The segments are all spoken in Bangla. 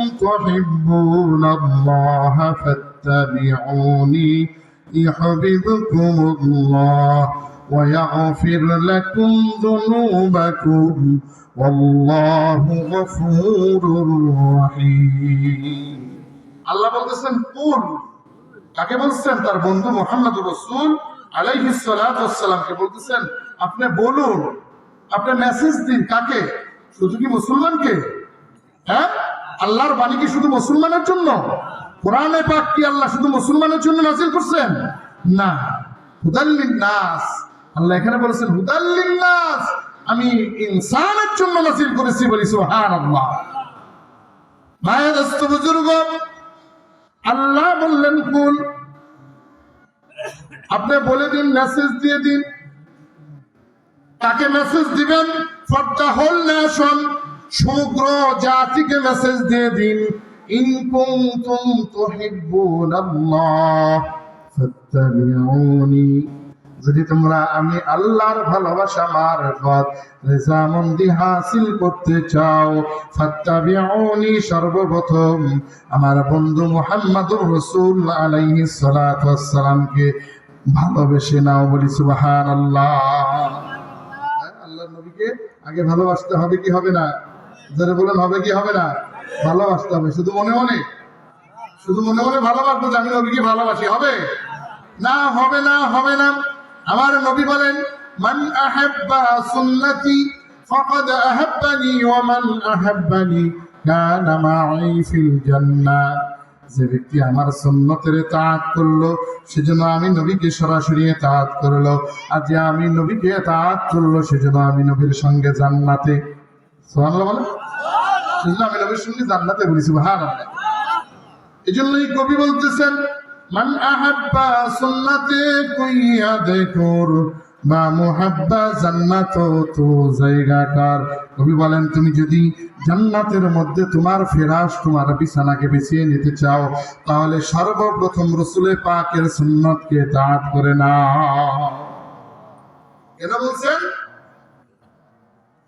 تحبون الله فاتبعوني يحببكم الله ويغفر لكم ذنوبكم والله غفور رحيم আল্লাহ বলতেছেন কুল কাকে বলছেন তার বন্ধু মোহাম্মদ রসুল আলাইহিস সালামকে বলতেছেন আপনি বলুন আপনি মেসেজ দিন কাকে শুধু কি মুসলমানকে হ্যাঁ আল্লাহর বাণী কি শুধু মুসলমানের জন্য? কোরআনে পাক কি আল্লাহ শুধু মুসলমানের জন্য নাজিল করছেন? না। হুদাল্লিন নাস আল্লাহ এখানে বলেছেন হুদাল্লিন নাস আমি ইনসানের জন্য নাজিল করেছি বলি, সুবহানাল্লাহ। মায়ের দস্ত, বুজুর্গ, আল্লাহ বললেন, কুল, আপনি বলে দিন মেসেজ দিয়ে দিন। তাকে মেসেজ দিবেন? ফর দ্য হোল নেশন সমগ্র জাতিকে মেসেজ দিয়ে দিন। ইন কুনতুম তুহিব্বুনাল্লাহ ফাত্তাবিউনি। যদি তোমরা আমি আল্লাহর ভালোবাসা মারফত রেজামন্দি হাসিল করতে চাও, ফাত্তাবিউনি সর্বপ্রথম আমার বন্ধু মুহাম্মদুর রাসূল আলাইহিস সালাতু ওয়াস সালামকে ভালোবেসে নাও বলি সুবহানাল্লাহ। আল্লাহ নবীকে আগে ভালোবাসতে হবে কি হবে না? যারা বলেন, হবে কি হবে না? ভালোবাসতে হবে। শুধু মনে মনে, শুধু মনে মনে ভালোবাসবো যে আমি নবীকে ভালোবাসি। হবে? না হবে না হবে না। আমার নবী বলেন, মান আহাব্বা সুন্নতি আহাব্বানি ওয়া মান আহাব্বানি কানা মাই ফিল জান্নাহ। যে ব্যক্তি আমার সুন্নতের তাআত করল, সেজন্য আমি নবীকে সরাসরি তাআত করল। আর যে আমি নবীকে তাআত করল, সেজন্য আমি নবীর সঙ্গে জান্নাতে। সুবহানাল্লাহ বলে সেজন্য নবীর সঙ্গে জান্নাতে বলি, সুবহানাল্লাহ। এজন্যই কবি বলতেছেন, মান আহাব্বা সুন্নাতে কুইয়া দেখুর বা মুহাব্বা জান্নাত তো জায়গাকার। কবি বলেন, তুমি যদি জান্নাতের মধ্যে তোমার ফেরাস তোমার বিছানাকে বেছিয়ে নিতে চাও, তাহলে সর্বপ্রথম রসুলের পাকের সুন্নতকে তাঁত করে না কেন বলছেন?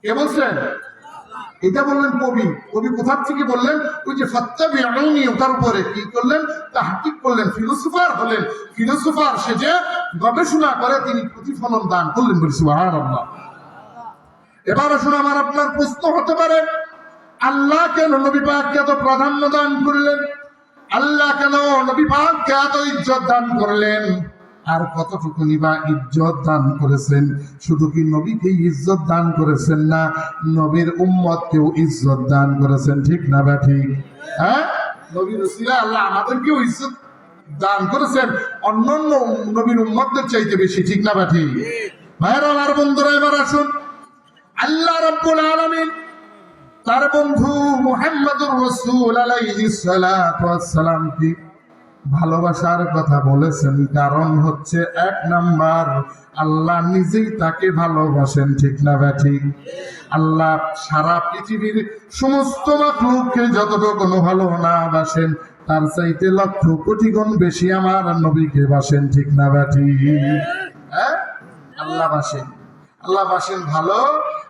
কে বলছেন? এটা বললেন কবি। কবি কোথার থেকে বললেন? ওই যে সত্তা বেআইনি ওটার উপরে কি করলেন? তা হাকিক করলেন, ফিলোসোফার হলেন। ফিলোসোফার সে যে গবেষণা করে তিনি প্রতিফলন দান করলেন বলি এবার আসুন আমার আপনার প্রশ্ন হতে পারে, আল্লাহ কেন নবী পাককে এত প্রাধান্য দান করলেন? আল্লাহ কেন নবী পাককে এত ইজ্জত দান করলেন? আর কতটুকুনি বা ইজ্জত দান করেছেন? শুধু কি নবীকে ইজ্জত দান করেছেন না? নবীর উম্মতকেও ইজ্জত দান করেছেন, ঠিক না বা ঠিক? হ্যাঁ? নবীর রসিলা আল্লাহ আমাদেরকেও ইজ্জত দান করেছেন। অন্যান্য নবীর উম্মতদের চাইতে বেশি, ঠিক না বা ঠিক? ভাইয়েরা, আমার বন্ধুরা, এবার আসুন। আল্লাহ রব্বুল আলামিন তার বন্ধু মুহাম্মদুর রাসূল আলাইহিস সালাতু ওয়াস সালাম কি? ভালোবাসার কথা বলেছেন, কারণ হচ্ছে এক নাম্বার, আল্লাহ নিজেই তাকে ভালোবাসেন, ঠিক না বা ঠিক? আল্লাহ সারা পৃথিবীর সমস্ত মাখলুককে যতটুকু ভালো না বাসেন, তার চাইতে লক্ষ কোটি গুণ বেশি আমার নবীকে বাসেন, ঠিক না বা ঠিক? হ্যাঁ? আল্লাহ বাসেন। আল্লাহ বাসেন ভালো।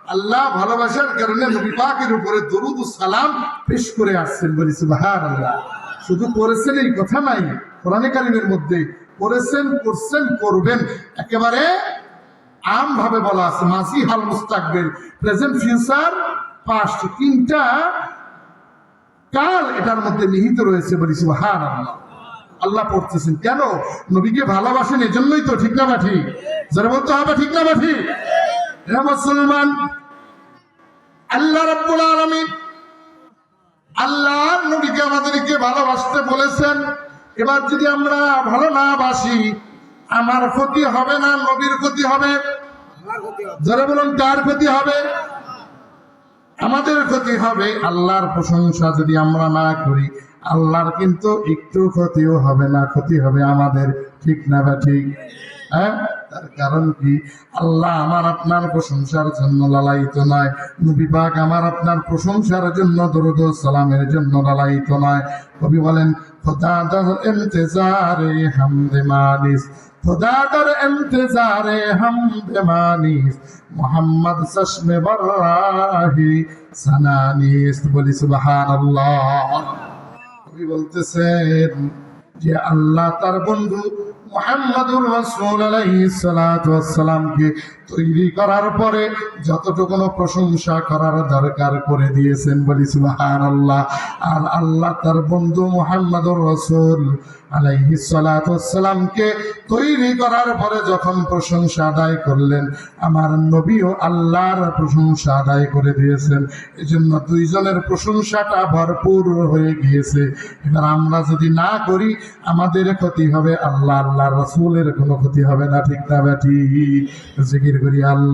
আল্লাহ ভালোবাসার কারণে নবী পাকের উপরে দরুদ সালাম পেশ করে আসছেন বলি, সুবহানাল্লাহ। শুধু করেছেন এই কথা নাই, কোরআনে কারিমের মধ্যে করেছেন, করছেন, করবেন, একেবারে আম ভাবে বলা আছে। মাসি হাল মুস্তাকবিল প্রেজেন্ট ফিউচার, পাস্ট, তিনটা কাল এটার মধ্যে নিহিত রয়েছে বলি, সুবহানাল্লাহ। আল্লাহ পড়তেছেন। কেন? নবীকে ভালোবাসেন, এজন্যই তো, ঠিক না বা যারা বলতে হবে ঠিক না বা ঠিক? মুসলমান, আল্লাহ রাব্বুল আলামিন, আল্লাহ নবীকে আমাদেরকে ভালোবাসতে বলেছেন। এবার যদি আমরা ভালো না বাসি, আমার ক্ষতি হবে না, নবীর ক্ষতি হবে। যারা বলুন, কার ক্ষতি হবে? আমাদের ক্ষতি হবে আল্লাহর প্রশংসা যদি আমরা না করি, আল্লাহর কিন্তু একটু ক্ষতিও হবে না, ক্ষতি হবে আমাদের। ঠিক না বা ঠিক? হ্যাঁ? তার কারণ কি? আল্লাহ আমার আপনার প্রশংসার জন্য লালায়িত নয়। নবী পাক আমার আপনার প্রশংসার জন্য দরুদ সালামের জন্য লালায়িত নয়। কবি বলেন, খোদা দর ইন্তজারে হামদে মানিস, খোদা দর ইন্তজারে হামদে মানিস, মোহাম্মদ চশমে বর্রাহি সানানিস। বলি, সুবহানাল্লাহ। কবি বলতেছেন যে, আল্লাহ তার বন্ধু মোহাম্মদুর রসুল আলাইসালামকে তৈরি করার পরে যতটুকু প্রশংসা করার দরকার করে দিয়েছেন, বলি সুবাহান আল্লাহ আর আল্লাহ তার বন্ধু মোহাম্মদুর রসুল আলাইহিসালামকে তৈরি করার পরে যখন প্রশংসা আদায় করলেন, আমার নবীও আল্লাহর প্রশংসা আদায় করে দিয়েছেন। এই জন্য দুইজনের প্রশংসাটা ভরপুর হয়ে গিয়েছে। এবার আমরা যদি না করি, আমাদের ক্ষতি হবে আল্লাহ আল্লাহ আল্লাহ রসুলের কোনো ক্ষতি হবে না ঠিক না ব্যাটি? জিকির করি আল্লাহ